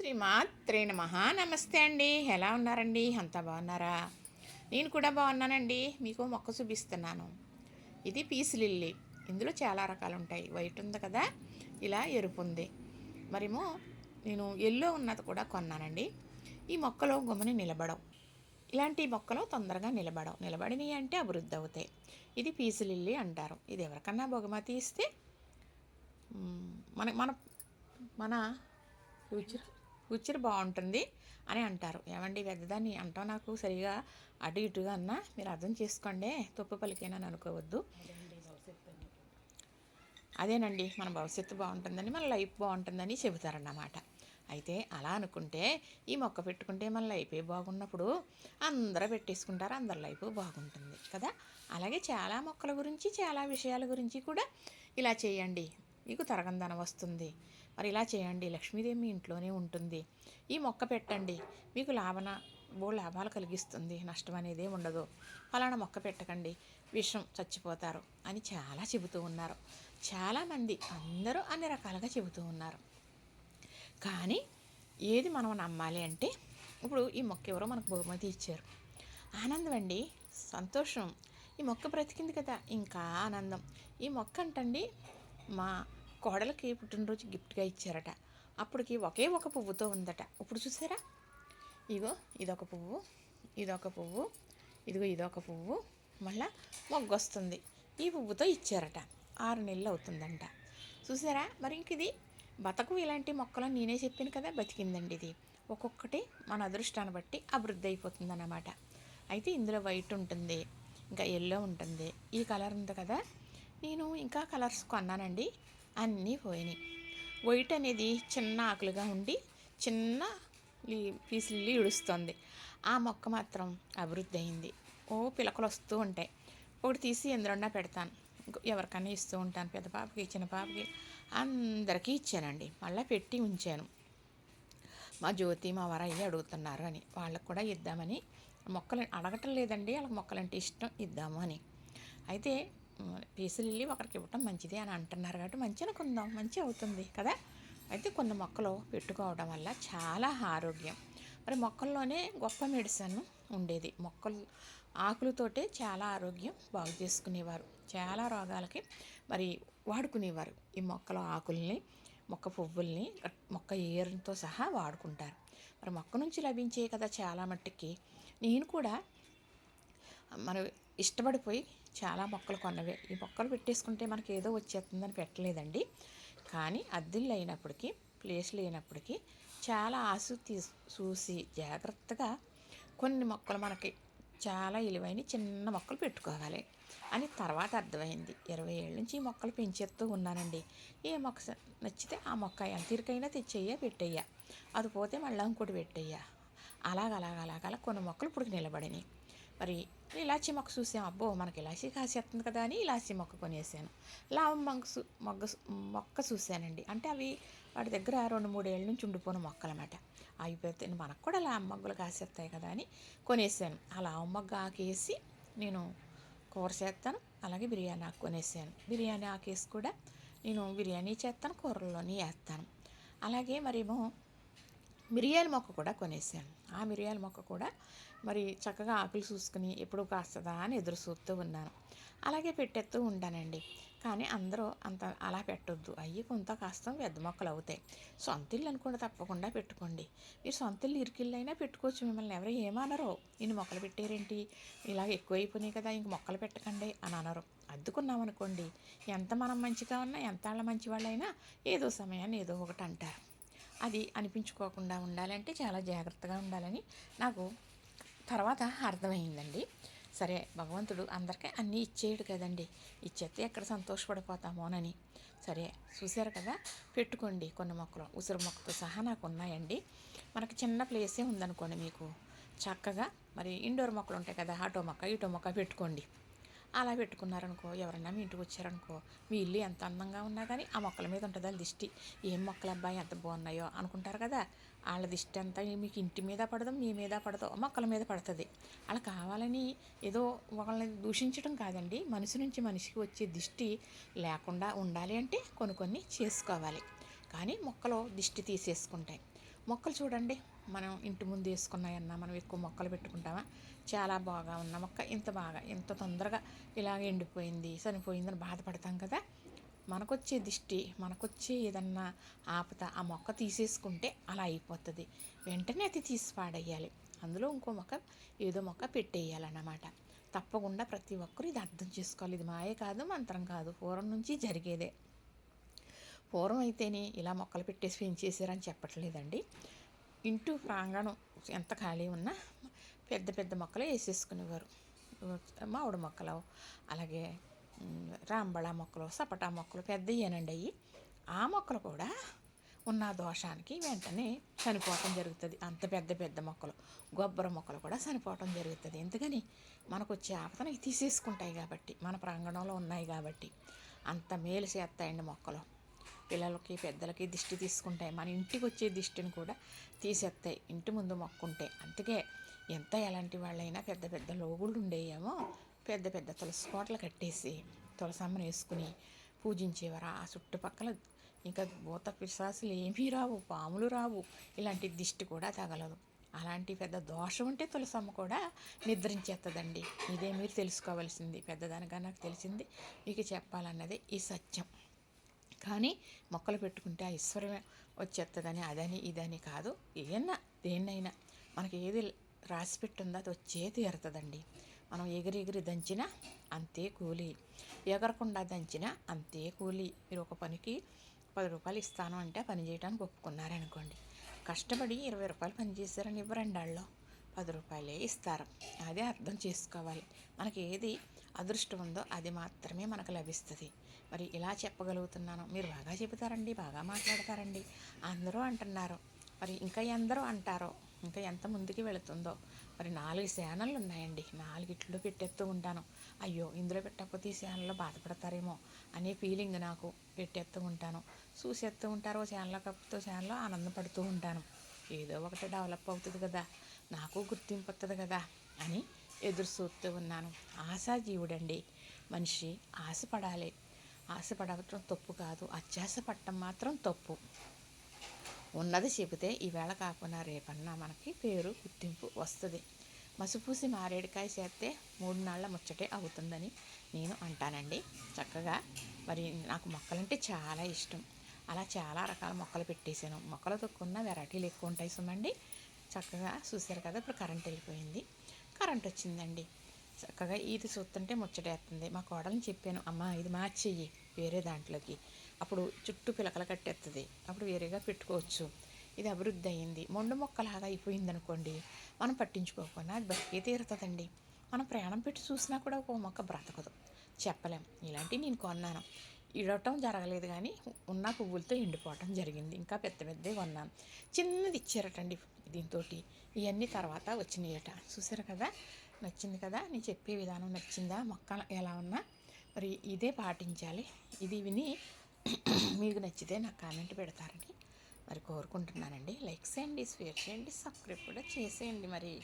శ్రీమాత్రే నమ. నమస్తే అండి. ఎలా ఉన్నారండి? అంతా బాగున్నారా? నేను కూడా బాగున్నానండి. మీకు మొక్క చూపిస్తున్నాను. ఇది పీస్ లిల్లీ. ఇందులో చాలా రకాలు ఉంటాయి. వైట్ ఉంది కదా? ఇలా ఎరుపు ఉంది. మరేమో నేను ఎల్లో ఉన్నది కూడా కొన్నానండి. ఈ మొక్కలో గుమ్మని నిలబడవు. ఇలాంటి మొక్కలు తొందరగా నిలబడవు. నిలబడినవి అంటే అభివృద్ధి అవుతాయి. ఇది పీసు లిల్లీ అంటారు. ఇది ఎవరికన్నా బహుమతి ఇస్తే మన మన మన ఫ్యూచర్ ఫ్యూచర్ బాగుంటుంది అని అంటారు. ఏమండి పెద్దదాన్ని అంటాం నాకు సరిగా అటు ఇటుగా అన్నా? మీరు అర్థం చేసుకోండి. తప్పు పలికేనని అనుకోవద్దు. అదేనండి మన భవిష్యత్తు బాగుంటుందని మన లైఫ్ బాగుంటుందని చెబుతారన్నమాట. అయితే అలా అనుకుంటే ఈ మొక్క పెట్టుకుంటే మన లైఫ్ బాగున్నప్పుడు అందరూ పెట్టేసుకుంటారు అందరి లైఫ్ బాగుంటుంది కదా? అలాగే చాలా మొక్కల గురించి చాలా విషయాల గురించి కూడా ఇలా చేయండి. మీకు తరగందనం వస్తుంది. మరి ఇలా చేయండి. లక్ష్మీదేవి మీ ఇంట్లోనే ఉంటుంది. ఈ మొక్క పెట్టండి. మీకు లాభన బో లాభాలు కలిగిస్తుంది. నష్టం అనేది ఉండదు. ఫలానా మొక్క పెట్టకండి. విషం చచ్చిపోతారు అని చాలా చెబుతూ ఉన్నారు. చాలామంది అందరూ అన్ని రకాలుగా చెబుతూ ఉన్నారు. కానీ ఏది మనం నమ్మాలి అంటే ఇప్పుడు ఈ మొక్క ఎవరో మనకు బహుమతి ఇచ్చారు. ఆనందం అండి. సంతోషం. ఈ మొక్క బ్రతికింది కదా. ఇంకా ఆనందం. ఈ మొక్క అంటండి మా కోడలకి పుట్టినరోజు గిఫ్ట్గా ఇచ్చారట. అప్పటికి ఒకే ఒక పువ్వుతో ఉందట. ఇప్పుడు చూసారా? ఇగో ఇదొక పువ్వు ఇదొక పువ్వు ఇదిగో ఇదొక పువ్వు. మళ్ళా మొగ్గు వస్తుంది ఈ పువ్వుతో ఇచ్చారట. ఆరు నెలలు అవుతుందంట. చూసారా? మరి ఇంక ఇది బతకు ఇలాంటి మొక్కలు నేనే చెప్పాను కదా బతికిందండి ఇది. ఒక్కొక్కటి మన అదృష్టాన్ని బట్టి అభివృద్ధి అయిపోతుంది అన్నమాట అయితే ఇందులో వైట్ ఉంటుంది ఇంకా ఎల్లో ఉంటుంది. ఈ కలర్ ఉంది కదా. నేను ఇంకా కలర్స్ కొన్నానండి. అన్నీ పోయినాయి. వైట్ అనేది చిన్న ఆకులుగా ఉండి చిన్న లీ- పీసులు ఇడుస్తుంది ఆ మొక్క మాత్రం అభివృద్ధి అయింది. ఓ పిలకలు వస్తూ ఉంటాయి. ఒకటి తీసి ఎందులోన్నా పెడతాను. ఎవరికైనా ఇస్తూ ఉంటాను. పెద్ద పాపకి చిన్న పాపకి అందరికీ ఇచ్చానండి. మళ్ళీ పెట్టి ఉంచాను. మా జ్యోతి మా వరయ్య అడుగుతున్నారు అని. వాళ్ళకు కూడా ఇద్దామని. మొక్కలు అడగటం లేదండి. వాళ్ళకి మొక్కలంటే ఇష్టం ఇద్దాము అని. అయితే పీసులు వెళ్ళి ఒకరికి ఇవ్వటం మంచిది అని అంటున్నారు కాబట్టి మంచి అనుకుందాం మంచి అవుతుంది కదా? అయితే కొన్ని మొక్కలు పెట్టుకోవడం వల్ల చాలా ఆరోగ్యం. మరి మొక్కల్లోనే గొప్ప మెడిసిన్ ఉండేది. మొక్కలు ఆకులతోటే చాలా ఆరోగ్యం బాగు చేసుకునేవారు. చాలా రోగాలకి మరి వాడుకునేవారు. ఈ మొక్కల ఆకుల్ని మొక్క పువ్వుల్ని మొక్క ఏరుతో సహా వాడుకుంటారు. మరి మొక్క నుంచి లభించే కదా చాలా మట్టుకి. నేను కూడా మనం ఇష్టపడిపోయి చాలా మొక్కలు కొన్నవే. ఈ మొక్కలు పెట్టేసుకుంటే మనకి ఏదో వచ్చేస్తుందని పెట్టలేదండి. కానీ అద్దెలు అయినప్పటికీ ప్లేస్ లేనప్పటికీ చాలా ఆసక్తి చూసి జాగ్రత్తగా కొన్ని మొక్కలు మనకి చాలా విలువైన చిన్న మొక్కలు పెట్టుకోవాలి అని తర్వాత అర్థమైంది. ఇరవై ఏళ్ళ నుంచి ఈ మొక్కలు పెంచేస్తూ ఉన్నానండి. ఏ మొక్క నచ్చితే ఆ మొక్క ఎంతరికైనా తెచ్చేయ్యా పెట్టేయ్యా. అది పోతే మళ్ళీ ఇంకోటి పెట్టేయ్యా. అలాగ అలాగ అలాగ అలా కొన్ని మొక్కలు ఇప్పుడు నిలబడినాయి. మరి ఇలాచీ మొక్క చూసాం. అబ్బో మనకి ఇలాచీ కాసేస్తుంది కదా అని ఇలాచీ మొక్క కొనేసాను. లావం మొక్క మొగ్గ మొక్క చూశానండి అంటే అవి వాటి దగ్గర రెండు మూడేళ్ళ నుంచి ఉండిపోయిన మొక్కలు అవి అయిపోతే మనకు కూడా లావం మొగ్గలు కాసేస్తాయి కదా అని కొనేసాను. ఆ లావం మొగ్గ ఆకేసి నేను కూర చేస్తాను. అలాగే బిర్యానీ ఆకు కొనేసాను. బిర్యానీ ఆకేసి కూడా నేను బిర్యానీ చేస్తాను కూరల్లోని వేస్తాను అలాగే మరేమో మిరియాల మొక్క కూడా కొనేసాను. ఆ మిరియాల మొక్క కూడా మరి చక్కగా ఆకులు చూసుకుని ఎప్పుడు కాస్తుందా అని ఎదురు చూస్తూ ఉన్నాను. అలాగే పెట్టేస్తూ ఉంటానండి. కానీ అందరూ అంత అలా పెట్టొద్దు. అయ్యి కొంత కాస్తాం పెద్ద మొక్కలు అవుతాయి. సొంత ఇల్లు అనుకుంటే తప్పకుండా పెట్టుకోండి. మీరు సొంత ఇల్లు అయినా పెట్టుకోవచ్చు మిమ్మల్ని. ఎవరు ఏమనరు. ఇన్ని మొక్కలు పెట్టారేంటి? ఇలాగ ఎక్కువైపోయినాయి కదా ఇంక మొక్కలు పెట్టకండి అని అనరు. అద్దుకున్నాం అనుకోండి ఎంత మనం మంచిగా ఉన్నా ఎంత వాళ్ళ మంచి వాళ్ళైనా ఏదో సమయాన్ని ఏదో ఒకటి అంటారు. అది అనిపించుకోకుండా ఉండాలంటే చాలా జాగ్రత్తగా ఉండాలని నాకు తర్వాత అర్థమైందండి. సరే భగవంతుడు అందరికీ అన్నీ ఇచ్చేయడు కదండి. ఇచ్చేస్తే ఎక్కడ సంతోషపడిపోతామోనని. సరే చూశారు కదా? పెట్టుకోండి కొన్ని మొక్కలు. ఉసిరి మొక్కతో సహా నాకు ఉన్నాయండి. మనకి చిన్న ప్లేసే ఉందనుకోండి మీకు. చక్కగా మరి ఇండోర్ మొక్కలు ఉంటాయి కదా ఆటో మొక్క ఇటో మొక్క పెట్టుకోండి. అలా పెట్టుకున్నారనుకో ఎవరన్నా మీ ఇంటికి వచ్చారనుకో మీ ఇల్లు ఎంత అందంగా ఉన్నా కానీ ఆ మొక్కల మీద ఉంటుంది వాళ్ళ దిష్టి. ఏం మొక్కలు అబ్బాయి ఎంత బాగున్నాయో అనుకుంటారు కదా. వాళ్ళ దిష్టి అంతా మీకు ఇంటి మీద పడదు మీ మీద పడదు మొక్కల మీద పడుతుంది. అలా కావాలని ఏదో ఒకళ్ళని దూషించడం కాదండి. మనిషి నుంచి మనిషికి వచ్చే దిష్టి లేకుండా ఉండాలి అంటే కొన్ని కొన్ని చేసుకోవాలి. కానీ మొక్కలు దిష్టి తీసేసుకుంటాయి మొక్కలు చూడండి. మనం ఇంటి ముందు వేసుకున్నాయన్నా మనం ఎక్కువ మొక్కలు పెట్టుకుంటామా? చాలా బాగా ఉన్న మొక్క. ఇంత బాగా ఇంత తొందరగా ఇలాగ ఎండిపోయింది చనిపోయిందని బాధపడతాం కదా? మనకొచ్చే దిష్టి మనకొచ్చే ఏదన్నా ఆపత ఆ మొక్క తీసేసుకుంటే అలా అయిపోతుంది. వెంటనే అది తీసి పాడేయాలి. అందులో ఇంకో మొక్క ఏదో మొక్క పెట్టేయాలన్నమాట. తప్పకుండా ప్రతి ఒక్కరు ఇది అర్థం చేసుకోవాలి. ఇది మాయే కాదు మంత్రం కాదు. పూర్వం నుంచి జరిగేదే. పూర్వం అయితేనే ఇలా మొక్కలు పెట్టేసి పెంచేసారని చెప్పట్లేదండి. ఇంటూ ప్రాంగణం ఎంత ఖాళీ ఉన్నా పెద్ద పెద్ద మొక్కలు వేసేసుకునేవారు. మామిడి మొక్కలు అలాగే రాంబళా మొక్కలు సపటా మొక్కలు పెద్దయ్యానండి అవి ఆ మొక్కలు కూడా ఉన్న దోషానికి వెంటనే చనిపోవటం జరుగుతుంది. అంత పెద్ద పెద్ద మొక్కలు గొబ్బర మొక్కలు కూడా చనిపోవటం జరుగుతుంది. ఎందుకని? మనకు వచ్చే ఆపతను తీసేసుకుంటాయి కాబట్టి మన ప్రాంగణంలో ఉన్నాయి కాబట్టి. అంత మేలు చేస్తాయండి మొక్కలు. పిల్లలకి పెద్దలకి దిష్టి తీసుకుంటాయి. మన ఇంటికి వచ్చే దిష్టిని కూడా తీసేస్తాయి ఇంటి ముందు మొక్కుంటే. అందుకే ఎంత ఎలాంటి వాళ్ళైనా పెద్ద పెద్ద లోగుళ్ళు ఉండేయేమో పెద్ద పెద్ద తులసి కోటలు కట్టేసి తులసమ్మను వేసుకుని పూజించేవారు. ఆ చుట్టుపక్కల ఇంకా భూత పిశాసులు ఏమీ రావు పాములు రావు. ఇలాంటి దిష్టి కూడా తగలదు. అలాంటి పెద్ద దోషం ఉంటే తులసమ్మ కూడా నిద్రించేస్తుందండి ఇదే మీరు తెలుసుకోవాల్సింది. పెద్దదానిగా నాకు తెలిసింది. మీకు చెప్పాలన్నదే ఈ సత్యం. కానీ మొక్కలు పెట్టుకుంటే ఆ ఈశ్వరమే వచ్చేస్తుందని అదని ఇదని కాదు. ఏదన్నా దేన్నైనా మనకి ఏది రాసి పెట్టుందో అది వచ్చే తీరుతుందండి. మనం ఎగిరి ఎగిరి దంచినా అంతే కూలి. ఎగరకుండా దంచినా అంతే కూలి. మీరు ఒక పనికి పది రూపాయలు ఇస్తాను అంటే పని చేయడానికి ఒప్పుకున్నారనుకోండి. కష్టపడి ఇరవై రూపాయలు పని చేశారని ఇవ్వరండి వాళ్ళు. పది రూపాయలే ఇస్తారు. అదే అర్థం చేసుకోవాలి. మనకి ఏది అదృష్టం ఉందో అది మాత్రమే మనకు లభిస్తుంది. మరి ఇలా చెప్పగలుగుతున్నాను. మీరు బాగా చెబుతారండి బాగా మాట్లాడతారండి. అందరూ అంటున్నారు. మరి ఇంకా ఎందరో అంటారో ఇంకా ఎంత ముందుకు వెళుతుందో. మరి నాలుగు ఛానళ్ళు ఉన్నాయండి. నాలుగిట్లో పెట్టేస్తూ ఉంటాను. అయ్యో ఇందులో పెట్టకపోతే ఈ ఛానల్లో బాధపడతారేమో అనే ఫీలింగ్ నాకు పెట్టేస్తూ ఉంటాను. చూసేస్తూ ఉంటారు ఛానల్ కప్పుతూ ఛానల్లో ఆనందపడుతూ ఉంటాను. ఏదో ఒకటి డెవలప్ అవుతుంది కదా నాకు గుర్తింపు వస్తుంది కదా అని ఎదురు చూస్తూ ఉన్నాను. ఆశాజీవుడండి. మనిషి ఆశపడాలి. ఆశపడటం తప్పు కాదు. అత్యాశ పట్టడం మాత్రం తప్పు. ఉన్నది చెబితే ఈవేళ కాకుండా రేపన్నా మనకి పేరు గుర్తింపు వస్తుంది. మసిపూసి మారేడుకాయ చేస్తే మూడు నాళ్ళ ముచ్చటే అవుతుందని నేను అంటానండి. చక్కగా మరి నాకు మొక్కలంటే చాలా ఇష్టం. అలా చాలా రకాల మొక్కలు పెట్టేశాను. మొక్కలు తొక్కున్న వెరైటీలు ఎక్కువ ఉంటాయి సుమండి చక్కగా చూశారు కదా ఇప్పుడు కరెంట్ వెళ్ళిపోయింది. కరెంట్ వచ్చిందండి. చక్కగా ఇది చూస్తుంటే ముచ్చటేస్తుంది. మా కోడల్ని చెప్పాను అమ్మ ఇది మార్చేయి వేరే దాంట్లోకి. అప్పుడు చుట్టూ పిలకలు కట్టేస్తుంది అప్పుడు వేరేగా పెట్టుకోవచ్చు. ఇది అభివృద్ధి అయింది. మొండు మొక్కలాగా అయిపోయింది అనుకోండి మనం పట్టించుకోకుండా అది బతికే తీరుతుందండి. మనం ప్రయాణం పెట్టి చూసినా కూడా ఒక మొక్క బ్రతకదు. చెప్పలేం. ఇలాంటివి నేను కొన్నాను. ఇడవటం జరగలేదు కానీ ఉన్న పువ్వులతో ఎండిపోవటం జరిగింది. ఇంకా పెద్ద పెద్దవి కొన్నాను చిన్నది ఇచ్చారటండి దీంతో ఇవన్నీ తర్వాత వచ్చినాయట. చూసారు కదా? నచ్చింది కదా? నేను చెప్పే విధానం నచ్చిందా? మొక్క ఎలా ఉన్నా మరి ఇదే పాటించాలి. ఇది విని మీకు నచ్చితే నాకు కామెంట్ పెడతారని మరి కోరుకుంటున్నానండి. లైక్ చేయండి షేర్ చేయండి సబ్స్క్రైబ్ కూడా చేసేయండి మరి.